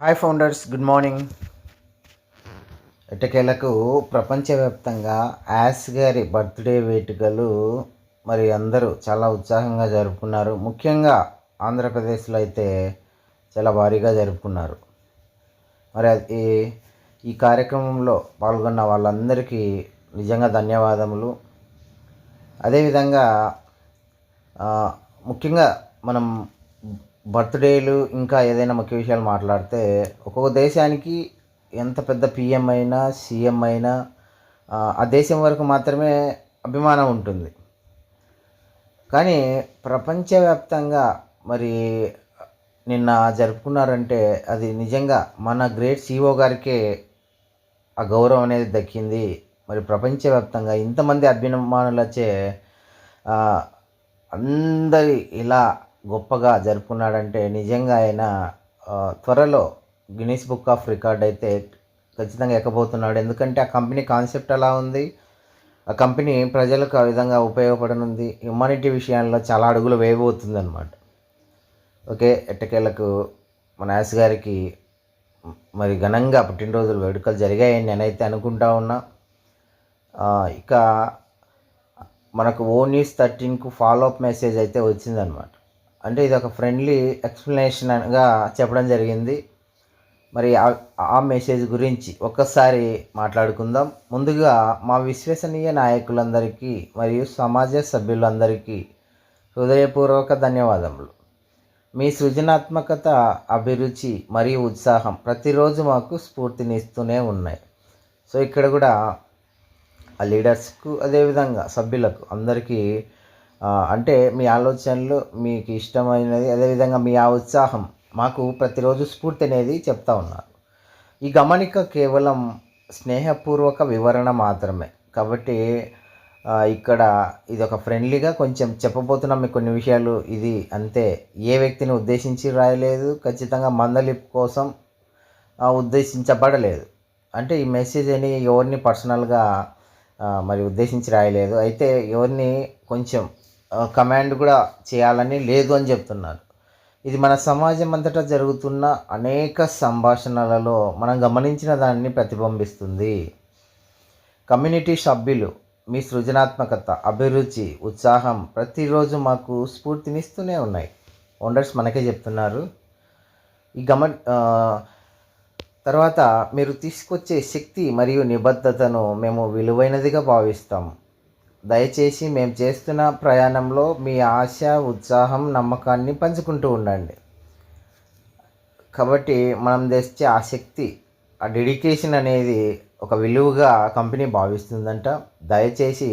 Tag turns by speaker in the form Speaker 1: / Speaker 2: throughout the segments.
Speaker 1: Hi founders good morning ఎట్టకేలకు ప్రపంచవ్యాప్తంగా యాస్ గారి బర్త్డే వేడుకలు మరి అందరూ చాలా ఉత్సాహంగా జరుపుకున్నారు. ముఖ్యంగా ఆంధ్రప్రదేశ్లో అయితే చాలా భారీగా జరుపుకున్నారు. మరి అది ఈ కార్యక్రమంలో పాల్గొన్న వాళ్ళందరికీ నిజంగా ధన్యవాదములు. అదేవిధంగా ముఖ్యంగా మనం బర్త్డేలు ఇంకా ఏదైనా ముఖ్య విషయాలు మాట్లాడితే ఒక్కొక్క దేశానికి ఎంత పెద్ద పిఎం అయినా సీఎం అయినా ఆ, దేశం వరకు మాత్రమే అభిమానం ఉంటుంది. కానీ ప్రపంచవ్యాప్తంగా మరి నిన్న జరుపుకున్నారంటే అది నిజంగా మన గ్రేట్ సిఓ గారికే ఆ గౌరవం అనేది దక్కింది. మరి ప్రపంచవ్యాప్తంగా ఇంతమంది అభిమానులచే అందరి ఇలా గొప్పగా జరుపుకున్నాడంటే నిజంగా ఆయన త్వరలో గిన్నీస్ బుక్ ఆఫ్ రికార్డ్ అయితే ఖచ్చితంగా ఎక్కబోతున్నాడు. ఎందుకంటే ఆ కంపెనీ కాన్సెప్ట్ అలా ఉంది. ఆ కంపెనీ ప్రజలకు ఆ విధంగా ఉపయోగపడనుంది. హ్యుమానిటీ విషయాల్లో చాలా అడుగులు వేయబోతుంది అనమాట ఓకే ఎట్టకేలకు మన యాస్ గారికి మరి ఘనంగా పుట్టినరోజులు వేడుకలు జరిగాయని నేనైతే అనుకుంటా ఉన్నా. ఇక మనకు ఓ న్యూస్ థర్టీన్కు ఫాలో అప్ మెసేజ్ అయితే వచ్చిందనమాట అంటే ఇది ఒక ఫ్రెండ్లీ ఎక్స్ప్లెనేషన్గా చెప్పడం జరిగింది. మరి ఆ- ఆ మెసేజ్ గురించి ఒక్కసారి మాట్లాడుకుందాం. ముందుగా మా విశ్వసనీయ నాయకులందరికీ మరియు సమాజ సభ్యులందరికీ హృదయపూర్వక ధన్యవాదములు. మీ సృజనాత్మకత అభిరుచి మరియు ఉత్సాహం ప్రతిరోజు మాకు స్ఫూర్తినిస్తూనే ఉన్నాయి. సో ఇక్కడ కూడా ఆ లీడర్స్కు అదేవిధంగా సభ్యులకు అందరికీ అంటే మీ ఆలోచనలు మీకు ఇష్టమైనది అదేవిధంగా మీ ఆ ఉత్సాహం మాకు ప్రతిరోజు స్ఫూర్తి అనేది చెప్తా ఉన్నారు. ఈ గమనిక కేవలం స్నేహపూర్వక వివరణ మాత్రమే. కాబట్టి ఇక్కడ ఇది ఒక ఫ్రెండ్లీగా కొంచెం చెప్పబోతున్నాం. మీకు కొన్ని విషయాలు ఇది అంతే. ఏ వ్యక్తిని ఉద్దేశించి రాయలేదు ఖచ్చితంగా మందలింపు కోసం ఉద్దేశించబడలేదు. అంటే ఈ మెసేజ్ అని ఎవరిని పర్సనల్గా మరి ఉద్దేశించి రాయలేదు. అయితే ఎవరిని కొంచెం కమాండ్ కూడా చేయాలని లేదు అని చెప్తున్నారు. ఇది మన సమాజం అంతటా జరుగుతున్న అనేక సంభాషణలలో మనం గమనించిన దాన్ని ప్రతిబింబిస్తుంది. కమ్యూనిటీ సభ్యులు మీ సృజనాత్మకత అభిరుచి ఉత్సాహం ప్రతిరోజు మాకు స్ఫూర్తినిస్తూనే ఉన్నాయి. ఓనర్స్ మనకే చెప్తున్నారు. ఈ గమ తర్వాత మీరు తీసుకొచ్చే శక్తి మరియు నిబద్ధతను మేము విలువైనదిగా భావిస్తాం. దయచేసి మేము చేస్తున్న ప్రయాణంలో మీ ఆశ ఉత్సాహం నమ్మకాన్ని పంచుకుంటూ ఉండండి. కాబట్టి మనం తెచ్చే ఆ శక్తి ఆ డెడికేషన్ అనేది ఒక విలువగా కంపెనీ భావిస్తుందంట. దయచేసి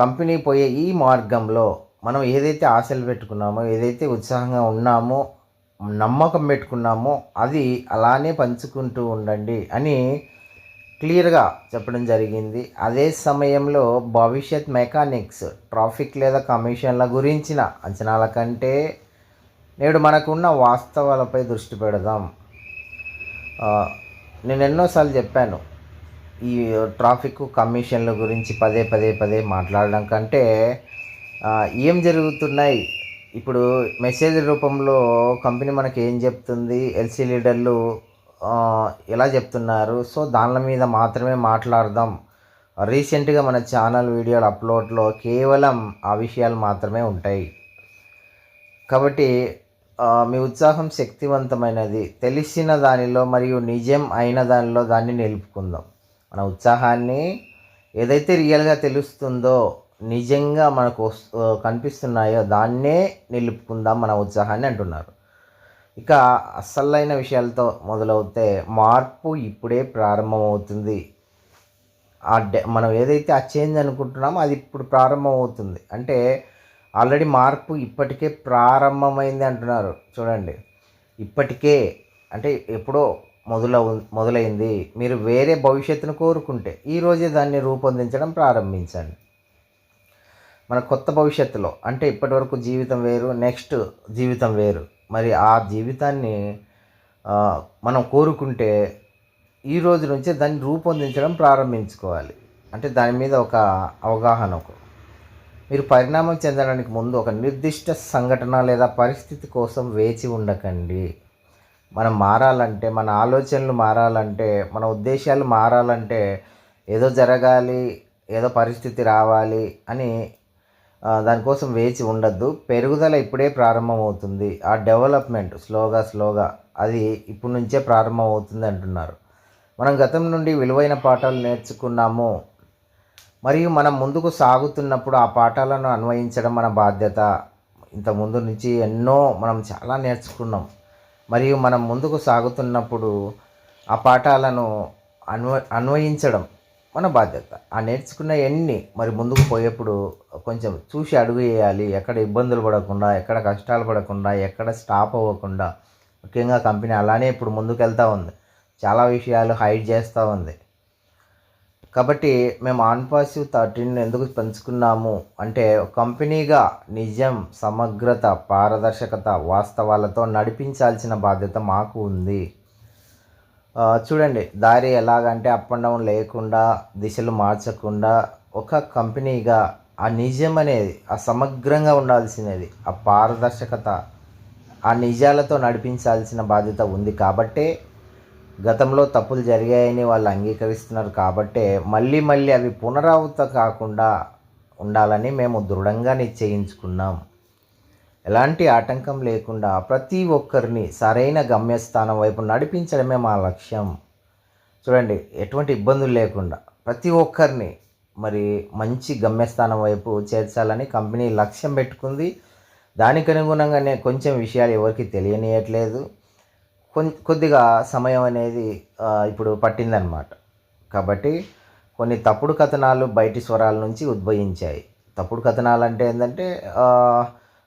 Speaker 1: కంపెనీ పోయే ఈ మార్గంలో మనం ఏదైతే ఆశలు పెట్టుకున్నామో ఏదైతే ఉత్సాహంగా ఉన్నామో నమ్మకం పెట్టుకున్నామో అది అలానే పంచుకుంటూ ఉండండి అని క్లియర్గా చెప్పడం జరిగింది. అదే సమయంలో భవిష్యత్ మెకానిక్స్ ట్రాఫిక్ లేదా కమిషన్ల గురించిన అంచనాల కంటే నేడు మనకున్న వాస్తవాలపై దృష్టి పెడదాం. నేను ఎన్నోసార్లు చెప్పాను ఈ ట్రాఫిక్ కమిషన్ల గురించి పదే పదే పదే మాట్లాడడం కంటే ఏం జరుగుతున్నాయి? ఇప్పుడు మెసేజ్ రూపంలో కంపెనీ మనకి ఏం చెప్తుంది? ఎల్సీ లీడర్లు ఇలా ఎలా చెప్తున్నారు. సో దానిల మీద మాత్రమే మాట్లాడదాం. రీసెంట్గా మన ఛానల్ వీడియోలు అప్లోడ్లో కేవలం ఆ విషయాలు మాత్రమే ఉంటాయి. కాబట్టి మీ ఉత్సాహం శక్తివంతమైనది. తెలిసిన దానిలో మరియు నిజం అయిన దానిలో దాన్ని నిలుపుకుందాం. మన ఉత్సాహాన్ని ఏదైతే రియల్గా తెలుస్తుందో నిజంగా మనకు వస్తు కనిపిస్తున్నాయో దాన్నే నిలుపుకుందాం మన ఉత్సాహాన్ని అంటున్నారు. ఇక అసలైన విషయాలతో మొదలవుతే మార్పు ఇప్పుడే ప్రారంభమవుతుంది. ఆ డె మనం ఏదైతే ఆ చేంజ్ అనుకుంటున్నామో అది ఇప్పుడు ప్రారంభమవుతుంది. అంటే ఆల్రెడీ మార్పు ఇప్పటికే ప్రారంభమైంది అంటున్నారు. చూడండి. ఇప్పటికే అంటే ఎప్పుడో మొదలవు మొదలైంది. మీరు వేరే భవిష్యత్తును కోరుకుంటే ఈరోజే దాన్ని రూపొందించడం ప్రారంభించండి. మన కొత్త భవిష్యత్తులో అంటే ఇప్పటివరకు జీవితం వేరు నెక్స్ట్ జీవితం వేరు. మరి ఆ జీవితాన్ని మనం కోరుకుంటే ఈ రోజు నుంచే దాన్ని రూపొందించడం ప్రారంభించుకోవాలి. అంటే దాని మీద ఒక అవగాహన ఒక. మీరు పరిణామం చెందడానికి ముందు ఒక నిర్దిష్ట సంఘటన లేదా పరిస్థితి కోసం వేచి ఉండకండి. మనం మారాలంటే మన ఆలోచనలు మారాలంటే మన ఉద్దేశాలు మారాలంటే ఏదో జరగాలి ఏదో పరిస్థితి రావాలి అని దానికోసం వేచి ఉండద్దు. పెరుగుదల ఇప్పుడే ప్రారంభమవుతుంది. ఆ డెవలప్మెంట్ స్లోగా స్లోగా అది ఇప్పటి నుంచే ప్రారంభమవుతుంది అంటున్నారు. మనం గతం నుండి విలువైన పాఠాలు నేర్చుకున్నాము. మరియు మనం ముందుకు సాగుతున్నప్పుడు ఆ పాఠాలను అన్వయించడం మన బాధ్యత. ఇంత ముందు నుంచి ఎన్నో మనం చాలా నేర్చుకున్నాం. మరియు మనం ముందుకు సాగుతున్నప్పుడు ఆ పాఠాలను అన్వ అన్వయించడం మన బాధ్యత. ఆ నేర్చుకున్న ఎన్ని మరి ముందుకు పోయేప్పుడు కొంచెం చూసి అడుగు వేయాలి ఎక్కడ ఇబ్బందులు పడకుండా ఎక్కడ కష్టాలు పడకుండా ఎక్కడ స్టాప్ అవ్వకుండా. ముఖ్యంగా కంపెనీ అలానే ఇప్పుడు ముందుకు వెళ్తూ ఉంది. చాలా విషయాలు హైడ్ చేస్తూ ఉంది. కాబట్టి మేము ఆన్ పాజిటివ్ థర్టీన్ ఎందుకు పెంచుకున్నాము? అంటే కంపెనీగా నిజం సమగ్రత పారదర్శకత వాస్తవాలతో నడిపించాల్సిన బాధ్యత మాకు ఉంది. చూడండి దారి ఎలాగంటే అప్ అండ్ డౌన్ లేకుండా దిశలు మార్చకుండా ఒక కంపెనీగా ఆ నిజం అనేది ఆ సమగ్రంగా ఉండాల్సినది ఆ పారదర్శకత ఆ నిజాలతో నడిపించాల్సిన బాధ్యత ఉంది. కాబట్టే గతంలో తప్పులు జరిగాయని వాళ్ళు అంగీకరిస్తున్నారు. కాబట్టే మళ్ళీ మళ్ళీ అవి పునరావృత కాకుండా ఉండాలని మేము దృఢంగా నిశ్చయించుకున్నాం. ఎలాంటి ఆటంకం లేకుండా ప్రతి ఒక్కరిని సరైన గమ్యస్థానం వైపు నడిపించడమే మా లక్ష్యం. చూడండి ఎటువంటి ఇబ్బందులు లేకుండా ప్రతి ఒక్కరిని మరి మంచి గమ్యస్థానం వైపు చేర్చాలని కంపెనీ లక్ష్యం పెట్టుకుంది. దానికి అనుగుణంగానే కొంచెం విషయాలు ఎవరికి తెలియనియట్లేదు. కొన్- కొద్దిగా సమయం అనేది ఇప్పుడు పట్టిందనమాట. కాబట్టి కొన్ని తప్పుడు కథనాలు బయటి స్వరాల నుంచి ఉద్భవించాయి. తప్పుడు కథనాలు అంటే ఏంటంటే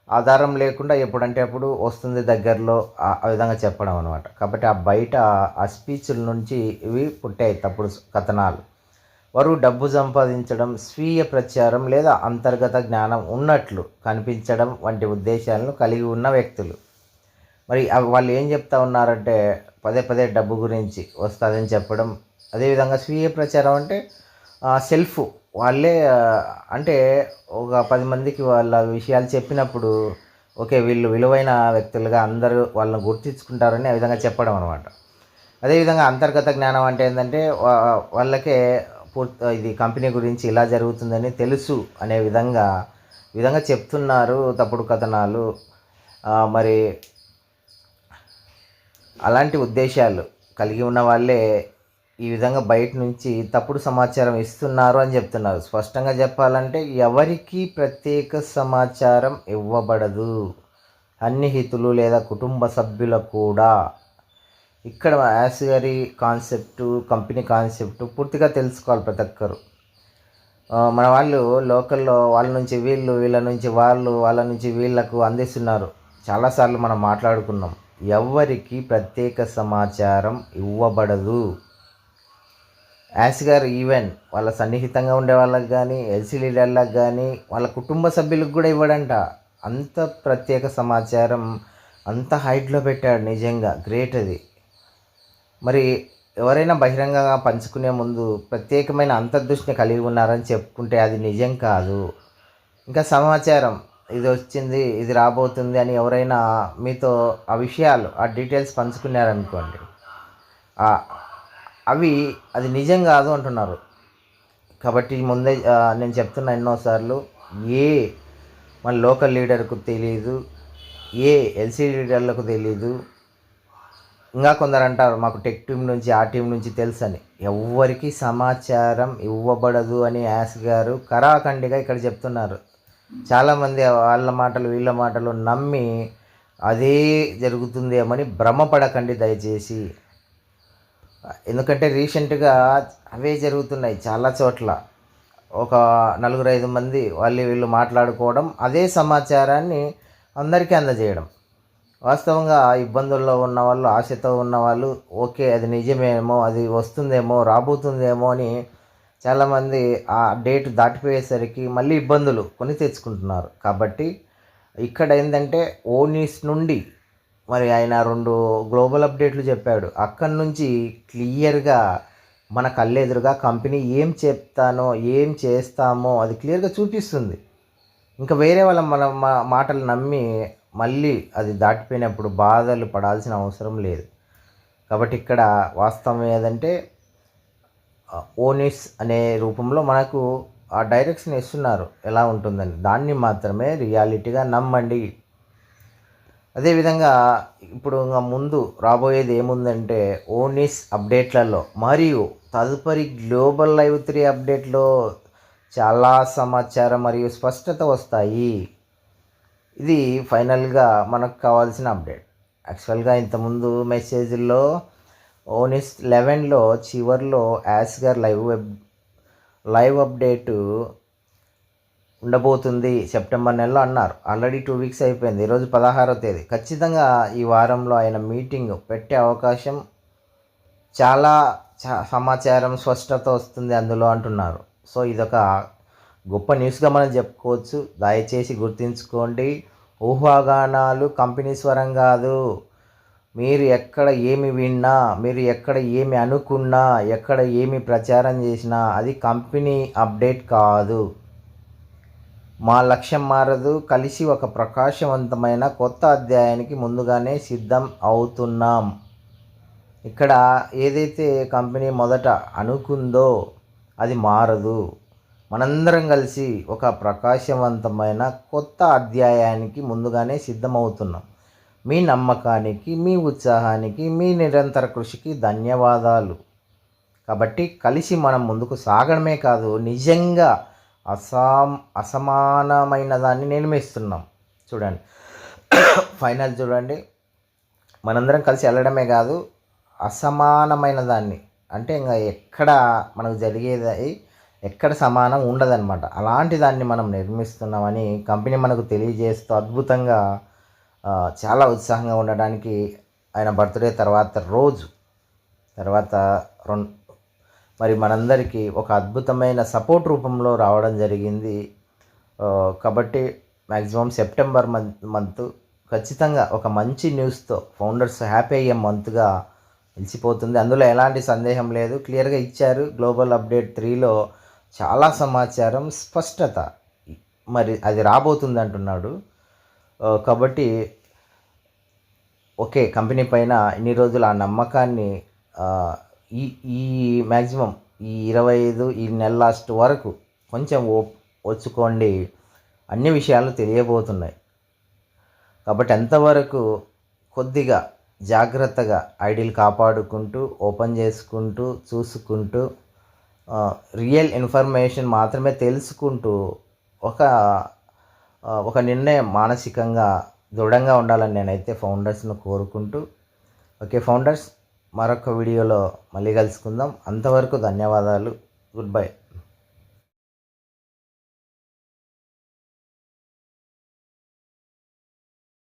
Speaker 1: ఆధారం లేకుండా ఎప్పుడంటే అప్పుడు వస్తుంది దగ్గరలో ఆ విధంగా చెప్పడం అనమాట కాబట్టి ఆ బయట ఆ స్పీచ్ల నుంచి ఇవి పుట్టాయి తప్పుడు కథనాలు. వారు డబ్బు సంపాదించడం స్వీయ ప్రచారం లేదా అంతర్గత జ్ఞానం ఉన్నట్లు కనిపించడం వంటి ఉద్దేశాలను కలిగి ఉన్న వ్యక్తులు. మరి వాళ్ళు ఏం చెప్తా ఉన్నారంటే పదే పదే డబ్బు గురించి వస్తుందని చెప్పడం అదేవిధంగా స్వీయ ప్రచారం అంటే సెల్ఫ్ వాళ్ళే అంటే ఒక పది మందికి వాళ్ళ విషయాలు చెప్పినప్పుడు ఓకే వీళ్ళు విలువైన వ్యక్తులుగా అందరూ వాళ్ళని గుర్తించుకుంటారని ఆ విధంగా చెప్పడం అనమాట అదేవిధంగా అంతర్గత జ్ఞానం అంటే ఏంటంటే వా- వాళ్ళకే పూర్తి ఇది కంపెనీ గురించి ఇలా జరుగుతుందని తెలుసు అనే విధంగా విధంగా చెప్తున్నారు తప్పుడు కథనాలు మరి అలాంటి ఉద్దేశాలు కలిగి ఉన్న వాళ్ళే ఈ విధంగా బయట నుంచి తప్పుడు సమాచారం ఇస్తున్నారు అని చెప్తున్నారు. స్పష్టంగా చెప్పాలంటే ఎవరికి ప్రత్యేక సమాచారం ఇవ్వబడదు. అన్నిహితులు లేదా కుటుంబ సభ్యులకు కూడా. ఇక్కడ యాస్ గారి కాన్సెప్ట్ కంపెనీ కాన్సెప్ట్ పూర్తిగా తెలుసుకోవాలి ప్రతి ఒక్కరు. మన వాళ్ళు లోకల్లో వాళ్ళ నుంచి వీళ్ళు వీళ్ళ నుంచి వాళ్ళు వాళ్ళ నుంచి వీళ్ళకు అందిస్తున్నారు. చాలాసార్లు మనం మాట్లాడుకున్నాం. ఎవరికి ప్రత్యేక సమాచారం ఇవ్వబడదు. యాస్ గారు ఈవెన్ వాళ్ళ సన్నిహితంగా ఉండే వాళ్ళకి కానీ ఎల్సీ లీడర్లకు కానీ వాళ్ళ కుటుంబ సభ్యులకు కూడా ఇవ్వడంట. అంత ప్రత్యేక సమాచారం అంత హైట్లో పెట్టాడు నిజంగా. గ్రేట్ అది. మరి ఎవరైనా బహిరంగంగా పంచుకునే ముందు ప్రత్యేకమైన అంతర్దృష్టిని కలిగి ఉన్నారని చెప్పుకుంటే అది నిజం కాదు. ఇంకా సమాచారం ఇది వచ్చింది ఇది రాబోతుంది అని ఎవరైనా మీతో ఆ విషయాలు ఆ డీటెయిల్స్ పంచుకున్నారనుకోండి. అవి అది నిజం కాదు అంటున్నారు. కాబట్టి ముందే నేను చెప్తున్నా ఎన్నోసార్లు ఏ మన లోకల్ లీడర్కు తెలియదు ఏ ఎల్సీ లీడర్లకు తెలియదు ఇంకా కొందరు అంటారు మాకు టెక్ టీం నుంచి ఆ టీం నుంచి తెలుసని. ఎవ్వరికి సమాచారం ఇవ్వబడదు అని యాస్ గారు కరాఖండిగా ఇక్కడ చెప్తున్నారు. చాలామంది వాళ్ళ మాటలు వీళ్ళ మాటలు నమ్మి అదే జరుగుతుందేమని భ్రమపడకండి దయచేసి. ఎందుకంటే రీసెంట్గా అవే జరుగుతున్నాయి చాలా చోట్ల. ఒక నలుగురు ఐదు మంది వాళ్ళు వీళ్ళు మాట్లాడుకోవడం అదే సమాచారాన్ని అందరికీ అందజేయడం. వాస్తవంగా ఇబ్బందుల్లో ఉన్న వాళ్ళు ఆశతో ఉన్నవాళ్ళు ఓకే అది నిజమేమో అది వస్తుందేమో రాబోతుందేమో అని చాలామంది ఆ డేట్ దాటిపోయేసరికి మళ్ళీ ఇబ్బందులు కొని తెచ్చుకుంటున్నారు. కాబట్టి ఇక్కడ ఏంటంటే ఓనీస్ నుండి మరి ఆయన రెండు గ్లోబల్ అప్డేట్లు చెప్పాడు. అక్కడి నుంచి క్లియర్గా మన కళ్ళెదురుగా కంపెనీ ఏం చెప్తానో ఏం చేస్తామో అది క్లియర్గా చూపిస్తుంది. ఇంకా వేరే వాళ్ళ మన మాటలు నమ్మి మళ్ళీ అది దాటిపోయినప్పుడు బాధలు పడాల్సిన అవసరం లేదు. కాబట్టి ఇక్కడ వాస్తవం ఏదంటే ఓనిస్ అనే రూపంలో మనకు ఆ డైరెక్షన్ ఇస్తున్నారు. ఎలా ఉంటుందని. దాన్ని మాత్రమే రియాలిటీగా నమ్మండి. అదేవిధంగా ఇప్పుడు ఇంకా ముందు రాబోయేది ఏముందంటే ఓనిస్ అప్డేట్లలో మరియు తదుపరి గ్లోబల్ లైవ్ త్రీ అప్డేట్లో చాలా సమాచారం మరియు స్పష్టత వస్తాయి. ఇది ఫైనల్గా మనకు కావాల్సిన అప్డేట్. యాక్చువల్గా ఇంతకుముందు మెసేజ్లో ఓనిస్ లెవెన్లో చివర్లో యాస్గర్ లైవ్ వెబ్ లైవ్ అప్డేటు ఉండబోతుంది సెప్టెంబర్ నెలలో అన్నారు. ఆల్రెడీ టూ వీక్స్ అయిపోయింది. ఈరోజు పదహారో తేదీ. ఖచ్చితంగా ఈ వారంలో ఆయన మీటింగ్ పెట్టే అవకాశం చాలా సమాచారం స్పష్టత వస్తుంది అందులో అంటున్నారు. సో ఇదొక గొప్ప న్యూస్గా మనం చెప్పుకోవచ్చు. దయచేసి గుర్తుంచుకోండి ఊహాగానాలు కంపెనీ స్వరం కాదు. మీరు ఎక్కడ ఏమి విన్నా మీరు ఎక్కడ ఏమి అనుకున్నా ఎక్కడ ఏమి ప్రచారం చేసినా అది కంపెనీ అప్డేట్ కాదు. మా లక్ష్యం మారదు. కలిసి ఒక ప్రకాశవంతమైన కొత్త అధ్యాయానికి ముందుగానే సిద్ధం అవుతున్నాం. ఇక్కడ ఏదైతే కంపెనీ మొదట అనుకుందో అది మారదు. మనందరం కలిసి ఒక ప్రకాశవంతమైన కొత్త అధ్యాయానికి ముందుగానే సిద్ధమవుతున్నాం. మీ నమ్మకానికి మీ ఉత్సాహానికి మీ నిరంతర కృషికి ధన్యవాదాలు. కాబట్టి కలిసి మనం ముందుకు సాగడమే కాదు నిజంగా అసాం అసమానమైన దాన్ని నిర్మిస్తున్నాం చూడండి. ఫైనల్ చూడండి. మనందరం కలిసి వెళ్ళడమే కాదు అసమానమైన దాన్ని అంటే ఇంకా ఎక్కడ మనకు జరిగేది ఎక్కడ సమానం ఉండదన్నమాట. అలాంటి దాన్ని మనం నిర్మిస్తున్నామని కంపెనీ మనకు తెలియజేస్తూ అద్భుతంగా చాలా ఉత్సాహంగా ఉండడానికి ఆయన బర్త్డే తర్వాత రోజు తర్వాత రెండు మరి మనందరికీ ఒక అద్భుతమైన సపోర్ట్ రూపంలో రావడం జరిగింది. కాబట్టి మ్యాక్సిమం సెప్టెంబర్ మంత్ మంత్ ఖచ్చితంగా ఒక మంచి న్యూస్తో ఫౌండర్స్ హ్యాపీ అయ్యే మంత్గా నిలిచిపోతుంది. అందులో ఎలాంటి సందేహం లేదు. క్లియర్గా ఇచ్చారు. గ్లోబల్ అప్డేట్ త్రీలో చాలా సమాచారం స్పష్టత మరి అది రాబోతుంది అంటున్నాడు కాబట్టి ఓకే కంపెనీ పైన ఇన్ని రోజులు ఆ నమ్మకాన్ని ఈ ఈ మ్యాక్సిమం ఈ ఇరవై ఐదు ఈ నెల లాస్ట్ వరకు కొంచెం ఓ వచ్చుకోండి అన్ని విషయాలు తెలియబోతున్నాయి. కాబట్టి ఎంతవరకు కొద్దిగా జాగ్రత్తగా ఐడీలు కాపాడుకుంటూ ఓపెన్ చేసుకుంటూ చూసుకుంటూ రియల్ ఇన్ఫర్మేషన్ మాత్రమే తెలుసుకుంటూ ఒక ఒక నిర్ణయం మానసికంగా దృఢంగా ఉండాలని నేనైతే ఫౌండర్స్ను కోరుకుంటూ ఓకే ఫౌండర్స్? మరొక వీడియోలో మళ్ళీ కలుసుకుందాం. అంతవరకు ధన్యవాదాలు. Good bye